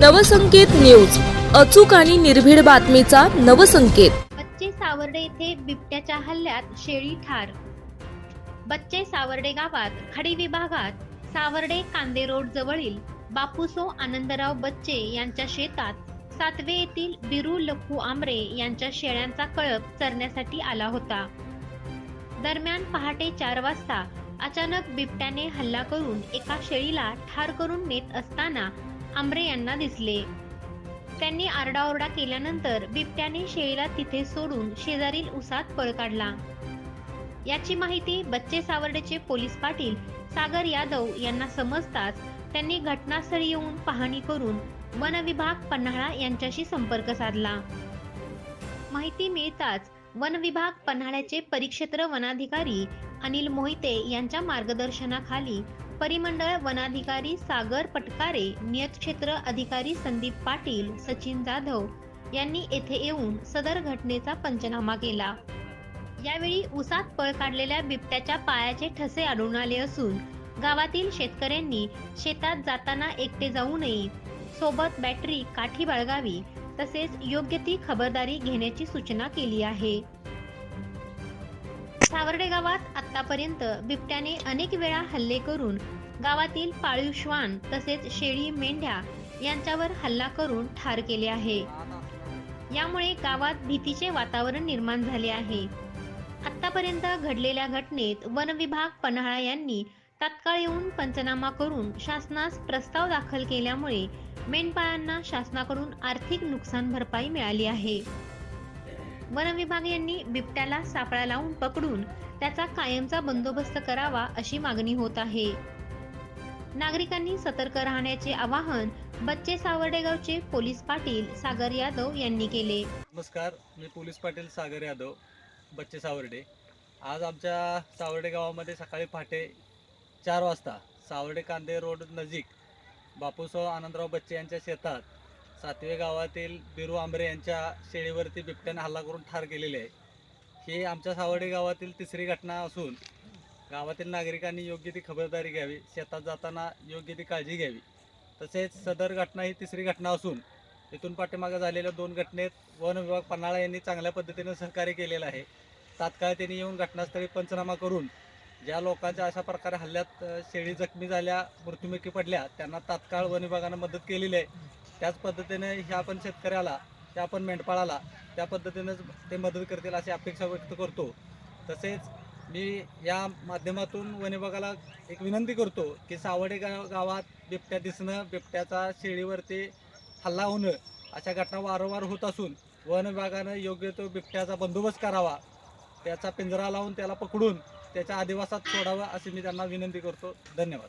Navsanket news. अचूक आणि निर्भीड बातमीचा नवसंकेत. बच्चे सावर्डे येथे बिबट्याच्या हल्ल्यात शेळी ठार. बच्चे सावर्डे गावात खडी विभागात सावर्डे कांदे रोड जवळील बापूसो आनंदराव बच्चे यांच्या शेतात सातवे येथील बिरू लखू आमरे यांच्या शेळ्यांचा कळप चरण्यासाठी आला होता. दरम्यान पहाटे चार वाजता अचानक बिबट्याने हल्ला करून एका शेळीला ठार करून नेत असताना आमरे यांना दिसले. त्यांनी आरडाओरडा केल्यानंतर बिबट्याने शेळीला तिथे सोडून शेजारील उसात पळ काढला. याची माहिती बच्चे सावर्डेचे पोलीस पाटील सागर यादव यांना समजताच त्यांनी घटनास्थळी येऊन पाहणी करून वन विभाग पन्हाळा यांच्याशी संपर्क साधला. माहिती मिळताच वन विभाग पन्हाळ्याचे परिक्षेत्र वनाधिकारी अनिल मोहिते यांच्या मार्गदर्शनाखाली परिमंडळ वनाधिकारी सागर पटकारे नियत क्षेत्र अधिकारी संदीप पाटील सचिन जाधव यांनी येथे येऊन सदर घटनेचा पंचनामा केला. यावेळी उसात पळ काढलेल्या बिबट्याच्या पायाचे ठसे आढळून आले असून गावातील शेतकऱ्यांनी शेतात जाताना एकटे जाऊ नये सोबत बॅटरी काठी बाळगावी तसेच योग्य ती खबरदारी घेण्याची सूचना केली आहे. सावर्डे गावात आतापर्यंत बिबट्याने अनेक वेळा हल्ले करून गावातील पाळीव श्वान तसेच शेळी मेंढ्या यांच्यावर हल्ला करून ठार केले आहे. यामुळे गावात भीतीचे वातावरण निर्माण झाले आहे. आतापर्यंत घडलेल्या घटनेत वन विभाग पन्हाळा यांनी तात्काळ येऊन पंचनामा करून शासनास प्रस्ताव दाखल केल्यामुळे मेंढपाळांना शासनाकडून आर्थिक नुकसान भरपाई मिळाली आहे. वन विभाग यांनी बिबट्याला सापळा लावून पकडून त्याचा कायमचा बंदोबस्त करावा अशी मागणी होत आहे. नागरिकांनी सतर्क राहण्याचे आवाहन बच्चे सावर्डेगावचे पोलीस पाटील सागर यादव यांनी केले. नमस्कार मी पोलीस पाटील सागर यादव बच्चे सावर्डे. आज आमच्या सावर्डे गावामध्ये सकाळी पहाटे चार वाजता सावर्डे कांदे रोड नजीक बापूसाव आनंदराव बच्चे यांच्या शेतात सातवे गावातील बिरू आंबरे यांच्या शेळीवरती बिबट्याने हल्ला करून ठार केलेले आहे. ही आमच्या सावडे गावातील तिसरी घटना असून गावातील नागरिकांनी योग्य ती खबरदारी घ्यावी शेतात जाताना योग्य ती काळजी घ्यावी. तसेच सदर घटना ही तिसरी घटना असून इथून पाठीमागे झालेल्या दोन घटनेत वन विभाग पन्हाळा यांनी चांगल्या पद्धतीनं सहकार्य केलेलं आहे. तात्काळ त्यांनी येऊन घटनास्थळी पंचनामा करून ज्या लोकांच्या अशा प्रकारे हल्ल्यात शेळी जखमी झाल्या मृत्युमुखी पडल्या त्यांना तात्काळ वन विभागानं मदत केलेली आहे. त्याच पद्धतीने ह्या पण शेतकऱ्याला त्या पण मेंढपाळाला त्या पद्धतीनंच ते मदत करतील अशी अपेक्षा व्यक्त करतो. तसेच मी या माध्यमातून वन विभागाला एक विनंती करतो की सावडे गाव गावात बिबट्या दिसणं बिबट्याचा शेळीवरती हल्ला होणं अशा घटना वारंवार होत असून वन विभागानं योग्य तो बिबट्याचा बंदोबस्त करावा त्याचा पिंजरा लावून त्याला पकडून त्याच्या आदिवासात सोडावं अशी मी त्यांना विनंती करतो. धन्यवाद.